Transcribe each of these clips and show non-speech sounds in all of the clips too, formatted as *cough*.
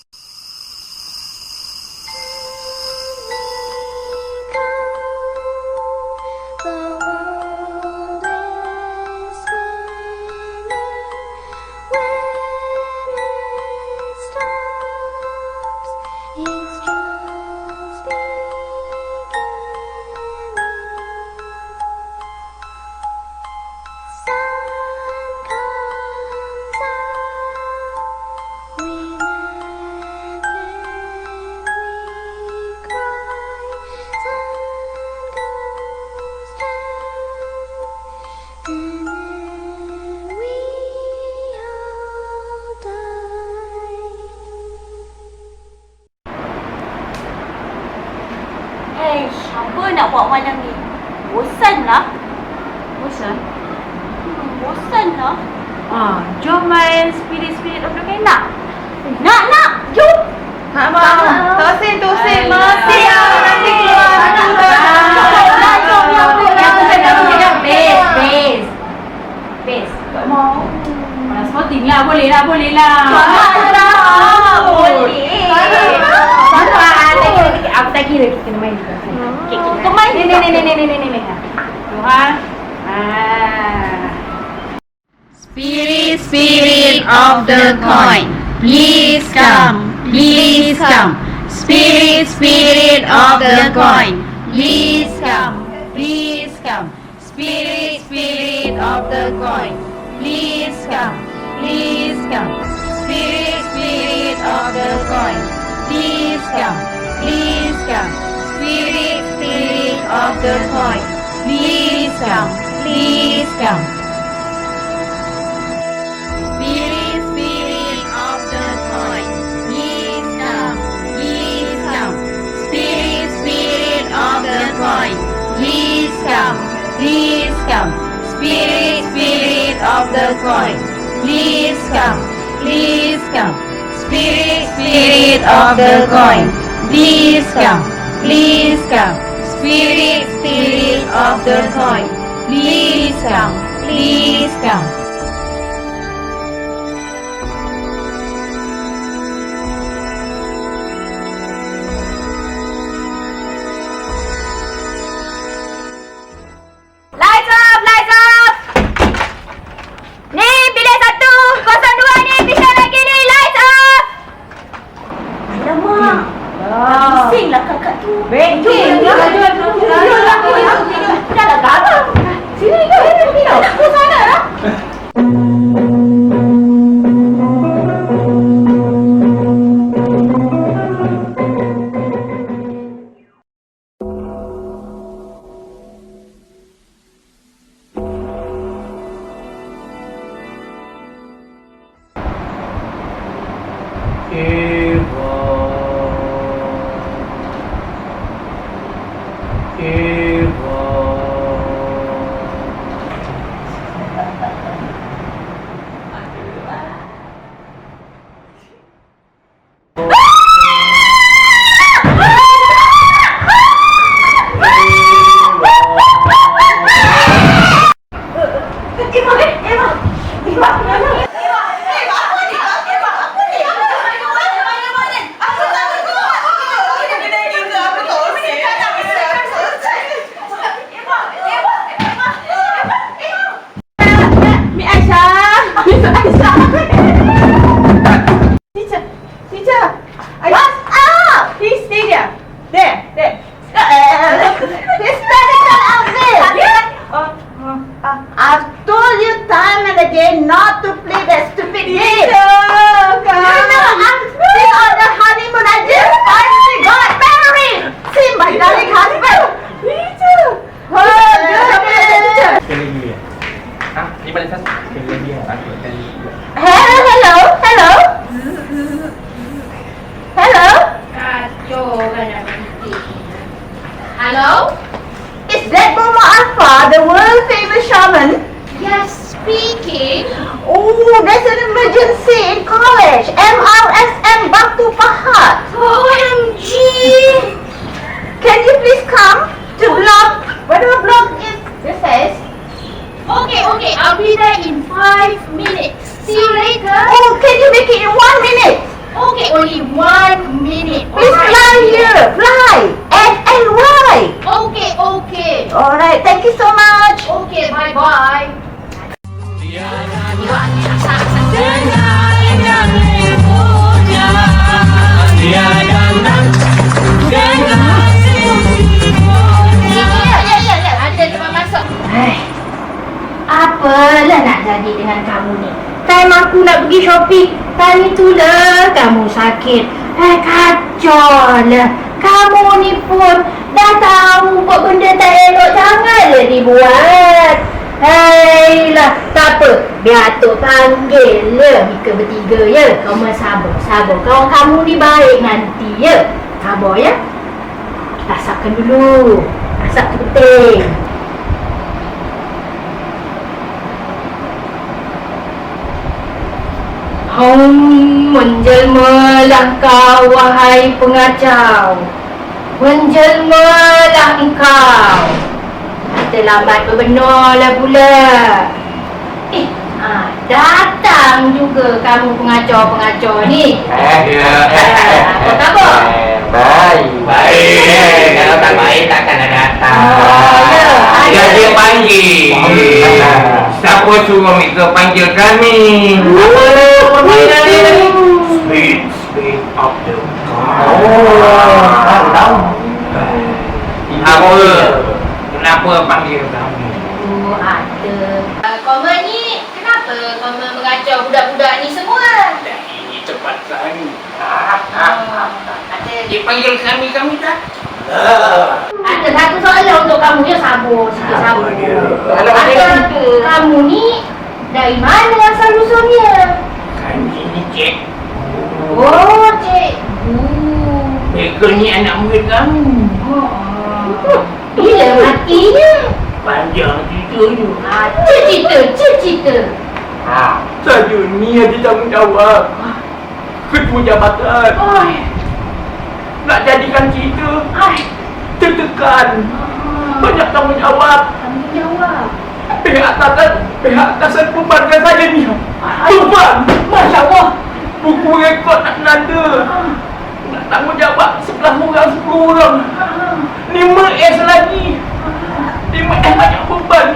you apa nak buat malam ni? Bosan lah. Bosan? Hmm, bosan lah. Ah, jom main spirit-spirit of the Kind nak? Nak, nak. Jom. Tak mau. Tosin, tosin. Masih Alah. ah, nanti keluar. Alah. Jom, jom, jom, jom. Yang Jom, jom, base, base. Base. Tak mau. Mana sporting lah, boleh lah, boleh lah. Alah, boleh. Of the coin, please come, please come. Spirit, spirit of the coin, please come, please come. Spirit, spirit of the coin, please come, please come. Spirit, spirit of the coin, please come, please come. Spirit, spirit of the coin, please come, please come. Please come, please come. Spirit, spirit of the coin, please come, please come. Spirit, spirit of the coin, please come, please come. Spirit, spirit of the coin, please come, please come. To play that stupid game. Teacher. You know, I'm still on the honeymoon. I just finally got married. See my darling husband. Teacher. Oh, goodness. Keliling dia. Ha? Ni balik satu. Keliling dia. Aku keliling. Hello, hello, hello. Hello. Hello? Is that Momo Alpha, the world famous shaman? Yes, speaking. Oh, there's an emergency in college. MRSM Batu Pahat. OMG! Can you please come to block? Whatever block is, this says. Okay, okay, I'll be there in five minutes. See you later. Oh, can you make it in one minute? Okay, only one minute. Please aku nak pergi shopping. Kali tu lah kamu sakit. Eh kacau lah. Kamu ni pun dah tahu kok benda tak elok Jangan lah dibuat. Hei lah Tak apa. Biar Atok panggil lah. Mika bertiga ya. Kamu sabar Sabar. Kawan kamu ni baik nanti ya. Sabar ya. Asapkan dulu. Rasak penting. Menjelmalah kau wahai pengacau. Menjelmalah engkau. Terlambat berbenarlah pula. Eh, ah, datang juga kamu pengacau-pengacau ni. Eh, ya. Apa khabar? Baik. Baik. Kalau tak baik takkan datang. Oh, ya. Dia Ada. dia panggil. Siapa suruh Mika panggil kami? Apa permainan ni tadi? Speed, speed of the Oh, tahu. Apa? Kenapa panggil kami? Oh, ada. Uh, Koma ni, kenapa Koma mengacau budak-budak ni semua? Dan ini cepat sekali. Ada Dipanggil kami, kami tak? Ada satu soalan untuk kamu ya sabar sikit sabar. Dia? Ada kamu ni dari mana asal usulnya? Kami ni cik. Oh, cik. Mereka ni anak murid kami. Oh. Bila matinya? Panjang cerita tu. Ah, cik cerita, cerita. Ha. Saya ni ada tanggungjawab. Ketua jabatan. Oh, Nak jadikan cerita. ai. Tertekan. Ah, Banyak tanggungjawab. Tanggungjawab. Pihak atasan, pihak atasan bebankan saya ni. Beban. Masya Allah. Buku rekod nak nanda. Nak tanggungjawab sebelah orang, sepuluh orang. Lima S lagi. Lima S banyak beban.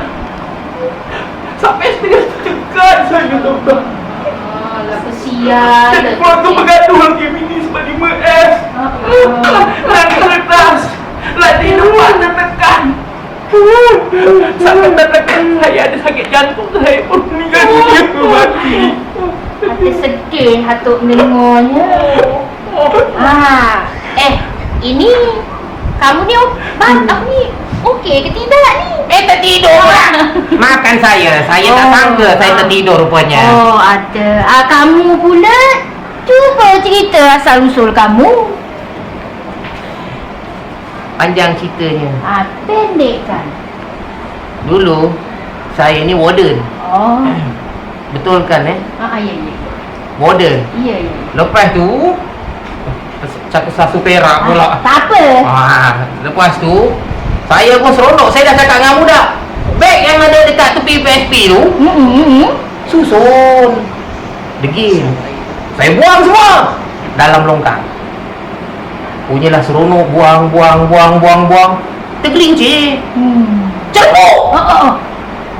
Sampai setengah tertekan saya tuan. Alah, kesian. Dan keluarga bergaduh lagi bini sebab lima S. Lagi kertas. Lagi nampak tertekan. Sampai tertekan saya ada sakit jantung saya pun meninggal dunia mati. Hati sedih Hatuk mendengarnya. Ah, eh, ini kamu ni oh, bang, aku ni okey ke tidak ni? Eh tertidur lah *laughs* Makan saya Saya tak Oh. sangka Saya tertidur rupanya Oh, ada. Ah, kamu pula cuba cerita asal usul kamu. Panjang ceritanya Ah, pendek kan? Dulu Saya ni warden Oh, Betul kan eh ah, ya, ya. Warden Ya, ya. Lepas tu Cakap sasu perak pula Tak apa. Ah, lepas tu saya pun seronok. Saya dah cakap dengan budak. Beg yang ada dekat tepi PSP tu, Hmm, hmm, hmm. susun. Degil. Saya buang semua dalam longkang. Punyalah seronok buang, buang, buang, buang, buang. Tergelincir. Hmm. Cerbuk. Oh, oh, oh.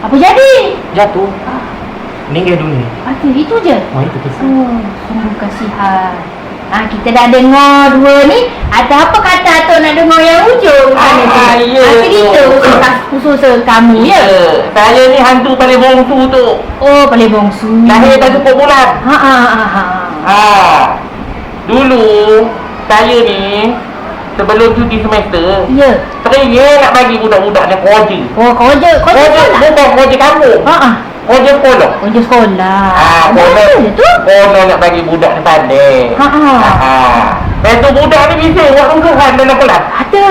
Apa jadi? Jatuh. Meninggal dunia. Ada itu je. Oh, itu kisah. Oh, sungguh kasihan. Ha, kita dah dengar dua ni. Ada apa kata Atuk nak dengar yang ujung? Ah, ya Ah, cerita tu. usul, usul kamu ya? Saya ni hantu paling bongsu tu. Oh, paling bongsu. Lahir tak cukup bulan. Ha, ha, ha, ha. Ah, dulu saya ni sebelum cuti semester Ya. teringin nak bagi budak-budak ni kerja. Oh, kerja. Kerja Kerja bukan kerja kampung, Ha, ha. Kerja sekolah. Kerja sekolah. Ah, Ada konon, apa je tu? konon nak bagi budak ni pandai. Ha, ha. Ah, lepas tu budak ni bisa buat rungkuhan dalam kelas. Ada.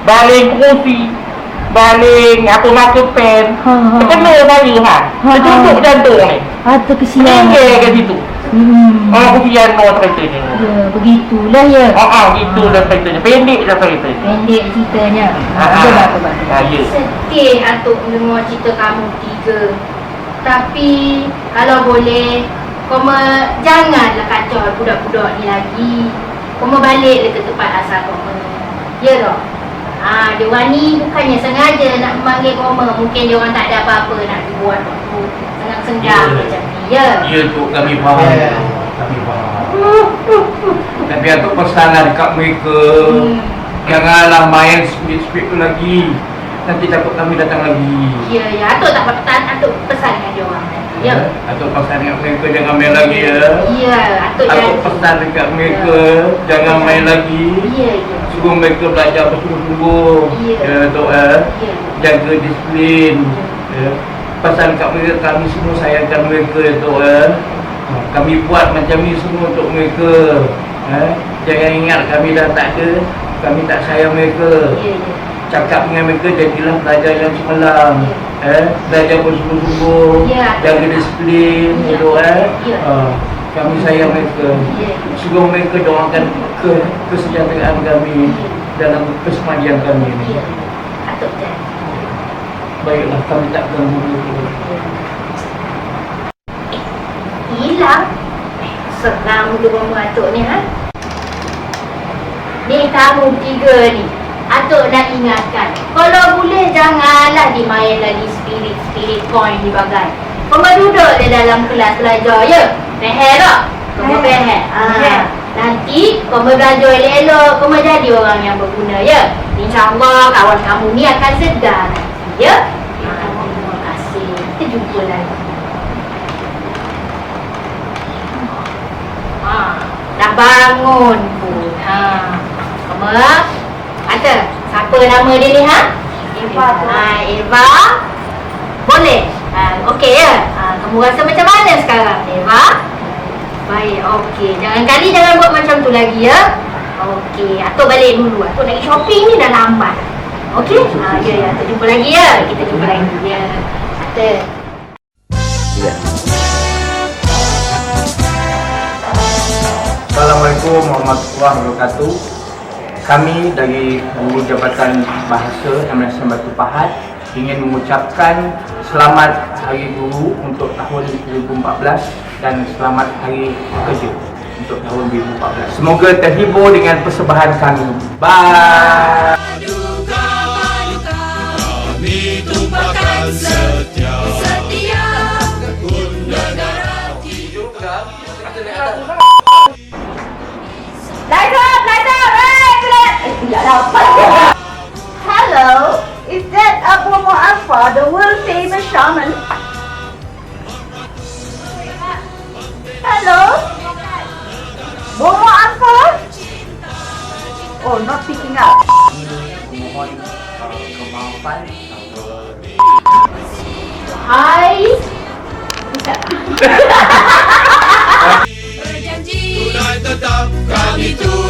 Baling kerusi, baling apa masuk pen. Ha, ha. Terkena saya ha. Ha, ha. jantung ni. Ada kesian. Tinggal kat situ. Hmm. Oh, kesian no ceritanya. Ya, begitulah ya. Oh, oh, gitu dah ceritanya. Pendek dah ceritanya. Pendek ceritanya. Ha, ha. Bagus. Ha, ya. Sedih Atuk mendengar cerita kamu tiga. Tapi kalau boleh, koma janganlah kacau budak-budak ni lagi. Koma balik ke tempat asal koma. Ya tak? Ah, dia orang ni bukannya sengaja nak memanggil koma. Mungkin dia orang tak ada apa-apa nak dibuat waktu senang-senang Ya. macam ni. Ya. Ya tu kami faham. Ya. Kami faham. Tapi aku pesanan dekat mereka. Hmm. Janganlah main speed-speed tu lagi. Nanti takut kami datang lagi. Ya, ya. Atuk tak tak Atuk pesan dengan dia orang nanti. Ya. Eh, Atuk pesan dekat mereka jangan main lagi ya. Ya, Atuk Atuk jangan. pesan dekat mereka jangan main lagi. Ya, ya. Suruh mereka belajar bersungguh-sungguh. Ya. Ya, Tok eh. Ya. Jaga disiplin. Ya. Pesan kat mereka kami semua sayangkan mereka ya, Tok eh. Kami buat macam ni semua untuk mereka. Eh. Jangan ingat kami dah tak ada. Kami tak sayang mereka. Ya, ya. Cakap dengan mereka jadilah pelajar yang cemerlang. Eh, belajar bersungguh-sungguh, Ya. jaga disiplin, Ya. gitu eh. Ya. Ah, kami sayang mereka. Ya. Suruh mereka doakan ke kesejahteraan kami dalam kesemajian kami ini. Ya. Atuk jangan. Baiklah, kami tak ganggu mereka. Hilang. Eh, Seram tu kamu atuk ni ha. Ni kamu tiga ni. Atuk nak ingatkan. Kalau boleh janganlah dimain lagi spirit-spirit coin di bagai. Kamu duduk di dalam kelas belajar ya. Faham tak? Kamu faham? Ah. Nanti kamu belajar elok-elok, kamu jadi orang yang berguna ya. InsyaAllah kawan kamu ni akan sedar nanti ya. Ah, terima kasih. Kita jumpa lagi. Ha, dah bangun pun. Ha. Kamu siapa nama dia ni ha? Eva. Ha, Eva. Boleh. Ha, okey ya. Ha, kamu rasa macam mana sekarang, Eva? Baik, okey. Jangan kali jangan buat macam tu lagi ya. Okey, Atuk balik dulu. Atuk nak pergi shopping ni dah lambat. Okey? Ha, ya, ya. Atuk jumpa lagi ya. Kita jumpa lagi. Ya. Atuk. Ya. Assalamualaikum warahmatullahi wabarakatuh. Kami dari Guru Jabatan Bahasa MSM Batu Pahat ingin mengucapkan selamat Hari Guru untuk tahun 2014 dan selamat Hari Pekerja untuk tahun 2014. Semoga terhibur dengan persembahan kami. Bye. Setia light dapat? Hello, is that Abu Mu'affa, the world famous shaman? Hello? Abu Mu'affa? Oh, not picking up. Hi. Berjanji Tunai tetap kami tu